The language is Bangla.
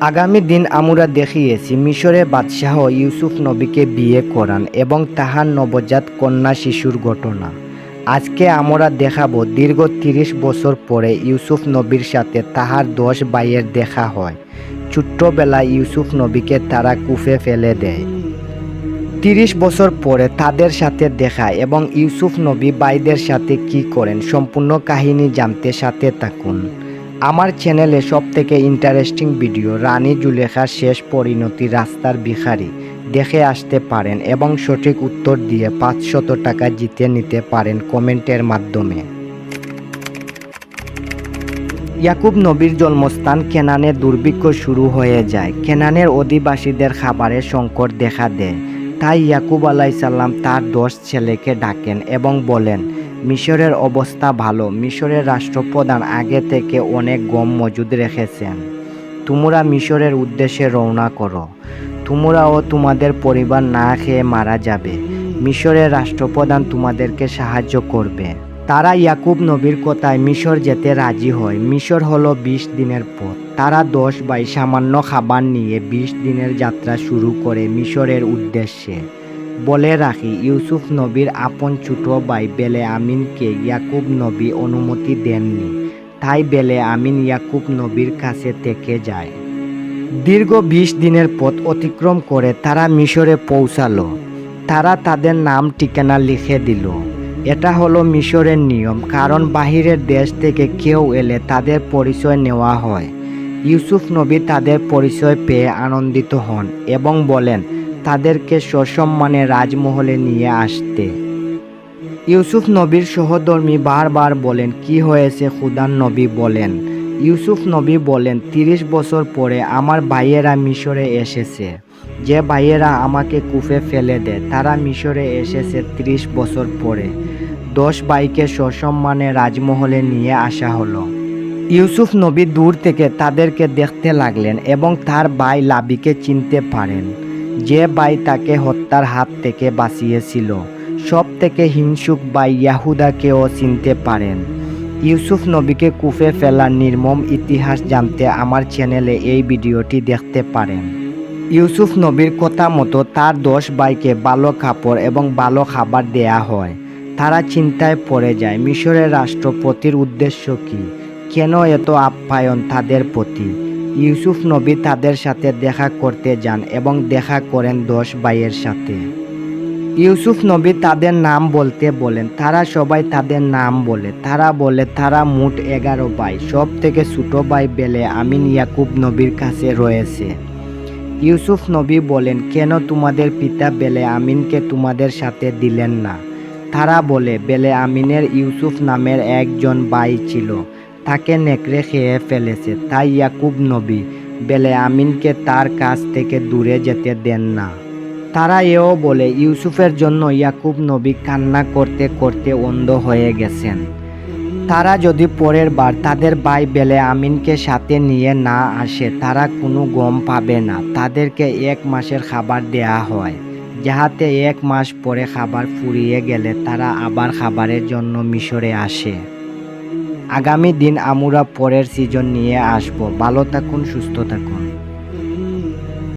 আগামী দিন আমরা দেখিয়েছি, মিশরে বাদশাহ ইউসুফ নবীকে বিয়ে করান এবং তাহার নবজাত কন্যা শিশুর ঘটনা। আজকে আমরা দেখাবো, দীর্ঘ তিরিশ বছর পরে ইউসুফ নবীর সাথে তাহার দশ ভাইয়ের দেখা হয়। ছোট্টবেলায় ইউসুফ নবীকে তারা কুফে ফেলে দেয়। তিরিশ বছর পরে তাদের সাথে দেখা এবং ইউসুফ নবী ভাইদের সাথে কি করেন, সম্পূর্ণ কাহিনী জানতে সাথে থাকুন। আমার চ্যানেলে সব থেকে ইন্টারেস্টিং ভিডিও রানী জুলেখার শেষ পরিণতি রাস্তার ভিখারি। দেখে আসতে পারেন এবং সঠিক উত্তর দিয়ে পাঁচশত টাকা জিতে নিতে পারেন কমেন্টের মাধ্যমে। ইয়াকুব নবীর জন্মস্থান কেনানে দুর্ভিক্ষ শুরু হয়ে যায়। কেনানের অধিবাসীদের খাবারের সংকট দেখা দেয়। তাই ইয়াকুব আলাইসাল্লাম তার দশ ছেলেকে ডাকেন এবং বলেন মিশরের অবস্থা ভালো। মিশরের রাষ্ট্রপ্রধান আগে থেকে অনেক গম মজুদ রেখেছেন। তোমরা মিশরের উদ্দেশ্যে রওনা করো। তোমরাও তোমাদের পরিবার না খেয়ে মারা যাবে। মিশরের রাষ্ট্রপ্রধান তোমাদেরকে সাহায্য করবে। তারা ইয়াকুব নবীর কথায় মিশর যেতে রাজি হয়। মিশর হলো বিশ দিনের পথ। তারা দশ বাই সামান্য খাবার নিয়ে বিশ দিনের যাত্রা শুরু করে মিশরের উদ্দেশ্যে। বলে রাখি, ইউসুফ নবীর আপন ছোট ভাই বেলে আমিনকে ইয়াকুব নবী অনুমতি দেননি। তাই বেলে আমিন ইয়াকুব নবীর কাছে থেকে যায়। দীর্ঘ বিশ দিনের পথ অতিক্রম করে তারা মিশরে পৌঁছালো। তারা তাদের নাম ঠিকানা লিখে দিল। এটা হলো মিশরের নিয়ম, কারণ বাহিরের দেশ থেকে কেউ এলে তাদের পরিচয় নেওয়া হয়। ইউসুফ নবী তাদের পরিচয় পেয়ে আনন্দিত হন এবং বলেন তাদেরকে সসম্মানে রাজমহলে নিয়ে আসতে। ইউসুফ নবীর সহধর্মী বারবার বলেন, কি হয়েছে? খুদান নবী বলেন, ইউসুফ নবী বলেন, তিরিশ বছর পরে আমার ভাইয়েরা মিশরে এসেছে। যে ভাইয়েরা আমাকে কুফে ফেলে দেয়, তারা মিশরে এসেছে ত্রিশ বছর পরে। দশ ভাইকে সসম্মানে রাজমহলে নিয়ে আসা হলো। ইউসুফ নবী দূর থেকে তাদেরকে দেখতে লাগলেন এবং তার ভাই লাবিকে চিনতে পারেন। যে ভাই তাকে হত্যার হাত থেকে বাঁচিয়েছিল, সব থেকে হিংসুক ভাই ইয়াহুদাকেও চিনতে পারেন। ইউসুফ নবীকে কুফে ফেলার নির্মম ইতিহাস জানতে আমার চ্যানেলে এই ভিডিওটি দেখতে পারেন। ইউসুফ নবীর কথা মতো তার দশ ভাইকে ভালো কাপড় এবং ভালো খাবার দেয়া হয়। তারা চিন্তায় পড়ে যায়, মিশরের রাষ্ট্রপতির উদ্দেশ্য কী? কেন এত আপ্যায়ন তাদের প্রতি? ইউসুফ নবী তাদের সাথে দেখা করতে যান এবং দেখা করেন দশ ভাইয়ের সাথে। ইউসুফ নবী তাদের নাম বলতে বলেন, তারা সবাই তাদের নাম বলে। তারা বলে, তারা মোট এগারো ভাই, সব থেকে ছোটো ভাই বেলে আমিন ইয়াকুব নবীর কাছে রয়েছে। ইউসুফ নবী বলেন, কেন তোমাদের পিতা বেলে আমিনকে তোমাদের সাথে দিলেন না? তারা বলে, বেলে আমিনের ইউসুফ নামের একজন ভাই ছিল। তাকে নেকড়ে খেয়ে ফেলেছে, তাই ইয়াকুব নবী বেলে, আমিনকে তার কাছ থেকে দূরে যেতে দেন না। তারা এও বলে, ইউসুফের জন্য ইয়াকুব নবী কান্না করতে করতে অন্ধ হয়ে গেছেন। তারা যদি পরের বার তাদের ভাই বেলে, আমিনকে সাথে নিয়ে না আসে, তারা কোনো গম পাবে না। তাদেরকে এক মাসের খাবার দেয়া হয়। যাহাতে এক মাস পরে খাবার ফুরিয়ে গেলে তারা আবার খাবারের জন্য মিশরে আসে। আগামী দিন আমরা পরের সিজন নিয়ে আসব। ভালো থাকুন সুস্থ থাকুন।